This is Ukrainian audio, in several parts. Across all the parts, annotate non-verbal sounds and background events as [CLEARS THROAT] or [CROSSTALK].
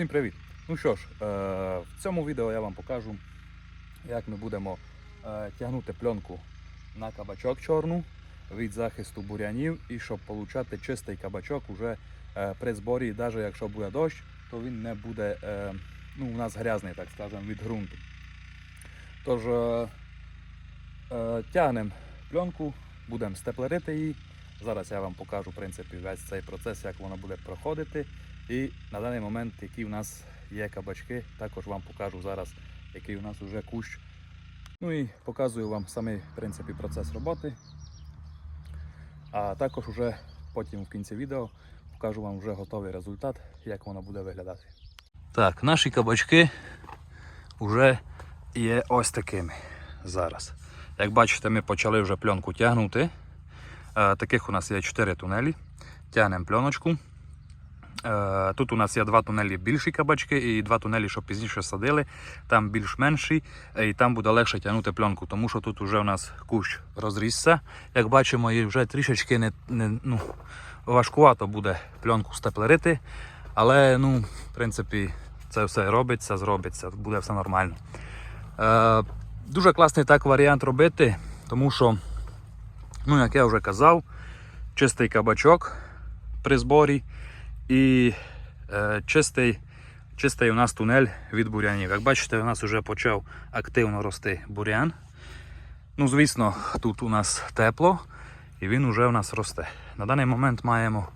Всім привіт! Ну що ж, е, в цьому відео я вам покажу, як ми будемо е, тягнути пленку на кабачок чорну від захисту бурянів і щоб отримати чистий кабачок уже е, при зборі, навіть якщо буде дощ, то він не буде ну, у нас грязний, так скажемо, від ґрунту. Тож тягнемо пленку, будемо степлерити її. Зараз я вам покажу в принципі, весь цей процес, як воно буде проходити. І на даний момент, які в нас є кабачки, також вам покажу зараз, який у нас вже кущ. Ну і показую вам самий в принципі, процес роботи. А також уже потім в кінці відео покажу вам вже готовий результат, як воно буде виглядати. Так, наші кабачки вже є ось такими зараз. Як бачите, ми почали вже пленку тягнути. Е, Таких у нас є 4 тунелі. Тягнемо пленочку. Е, Тут у нас є два тунелі більші кабачки і два тунелі, що пізніше садили. Там більш менші, е, і там буде легше тягнути пленку, тому що тут вже у нас кущ розрісся. Як бачимо, і вже трішечки не, не, ну, важкувато буде пленку степлерити. Але ну, в принципі це все робиться, зробиться, буде все нормально. Дуже класний так варіант робити, тому що, ну, як я вже казав, чистий кабачок при зборі і е, чистий, чистий у нас тунель від бурянів. Як бачите, у нас вже почав активно рости бурян. Ну, звісно, тут у нас тепло і він вже у нас росте. На даний момент маємо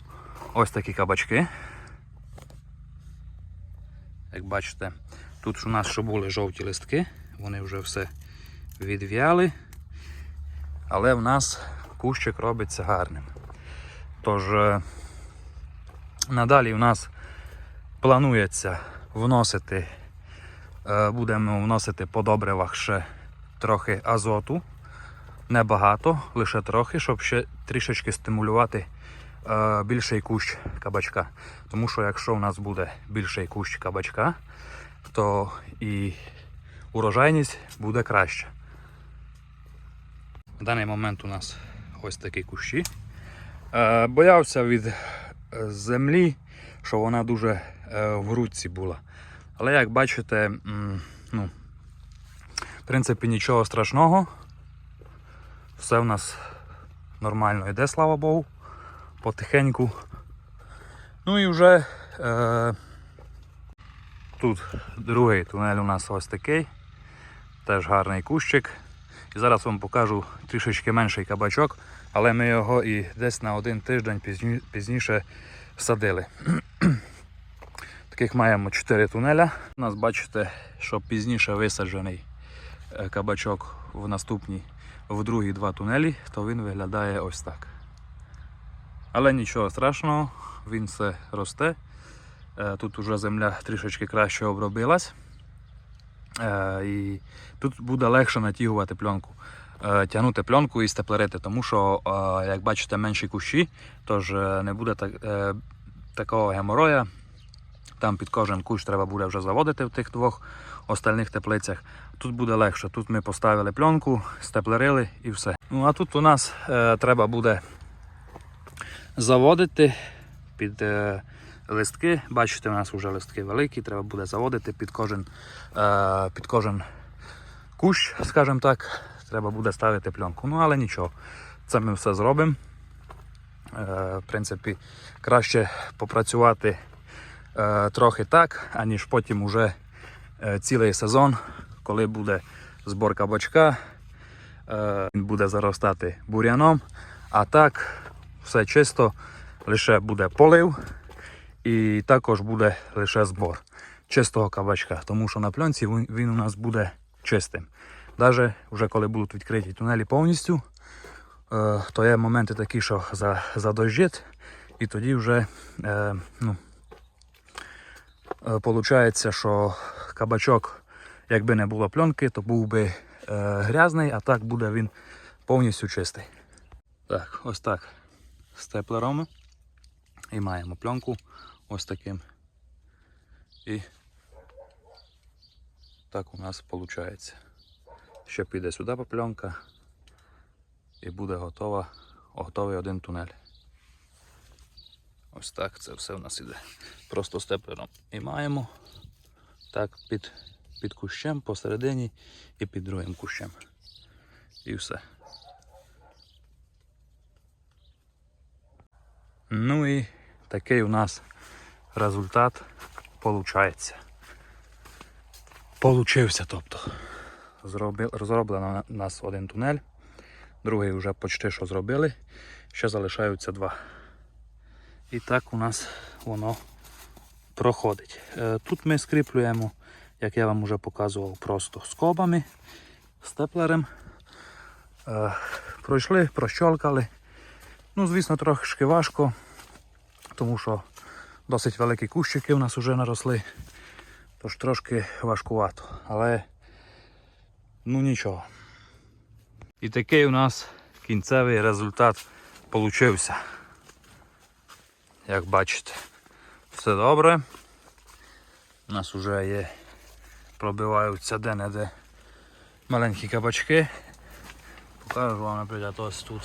ось такі кабачки. Як бачите, тут у нас ще були жовті листки, вони вже все відв'яли, але в нас кущик робиться гарним. Тож, е, надалі в нас планується вносити, е, будемо вносити по добривах ще трохи азоту. Небагато, лише трохи, щоб ще трішечки стимулювати е, більший кущ кабачка. Тому що якщо в нас буде більший кущ кабачка, то і урожайність буде краща. В даний момент у нас ось такі кущі. Е, боявся від е, землі, що вона дуже е, в грудці була. Але як бачите, ну, в принципі нічого страшного. Все в нас нормально йде, слава Богу, потихеньку. Ну і вже е, тут другий тунель у нас ось такий. Теж гарний кущик. І зараз вам покажу трішечки менший кабачок, але ми його і десь на один тиждень пізні- пізніше садили. [CLEARS THROAT] Таких маємо 4 тунеля. У нас бачите, що пізніше висаджений е, кабачок в наступній, в другі два тунелі, то він виглядає ось так. Але нічого страшного, він все росте. Е, Тут вже земля трішечки краще обробилась. Е, І тут буде легше натягувати пленку. Е, Тягнути пленку і степлерити, тому що, е, як бачите, менші кущі, тож не буде так, такого гемороя. Там під кожен кущ треба буде вже заводити в тих двох остальних теплицях. Тут буде легше. Тут ми поставили пленку, степлерили і все. Ну а тут у нас е, треба буде заводити під е, листки. Бачите, у нас вже листки великі, треба буде заводити під кожен, е, під кожен кущ, скажімо так, треба буде ставити пленку. Ну, але нічого, це ми все зробимо. Е, в принципі, краще попрацювати е, трохи так, аніж потім уже е, цілий сезон, коли буде збор кабачка, е, він буде заростати бур'яном, а так все чисто, лише буде полив і також буде лише збор чистого кабачка, тому що на пленці він, у нас буде чистим. Навіть вже коли будуть відкриті тунелі повністю, е, то є моменти такі, що за, і тоді вже е, ну, е, получається, що кабачок, якби не було пленки, то був би грязний, а так буде він повністю чистий. Так, ось так. Степлером. І маємо пленку ось таким. І так у нас виходить. Ще піде сюди пленка і буде готова, готовий один тунель. Ось так це все в нас іде. Просто степлером. І маємо так під, під кущем посередині і під другим кущем. І все. Ну і такий у нас результат получається. Получився, тобто. Зроби, зроблено у нас один тунель, другий вже почти що зробили, ще залишаються два. І так у нас воно проходить. Е, Тут ми скріплюємо, як я вам вже показував, просто скобами, степлером. Е, Пройшли, прощолкали. Ну, звісно, трошки важко, тому що досить великі кущики у нас вже наросли. Тож трошки важкувато, але ну нічого. І такий у нас кінцевий результат получився. Як бачите, все добре. У нас вже є, пробиваються де-не-де маленькі кабачки. Покажу вам, наприклад, ось тут.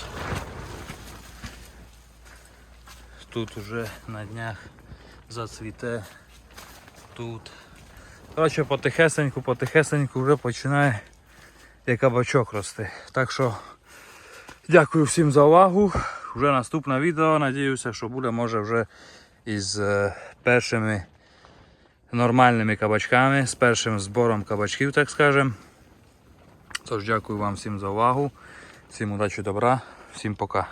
Тут уже на днях зацвіте. Тут. Коротше, потихесеньку, потихесеньку вже починає як кабачок рости. Так що дякую всім за увагу. Вже наступне відео. Надіюся, що буде може вже із е, першими нормальними кабачками, з першим збором кабачків, так скажемо. Тож дякую вам всім за увагу. Всім удачі добра, всім пока.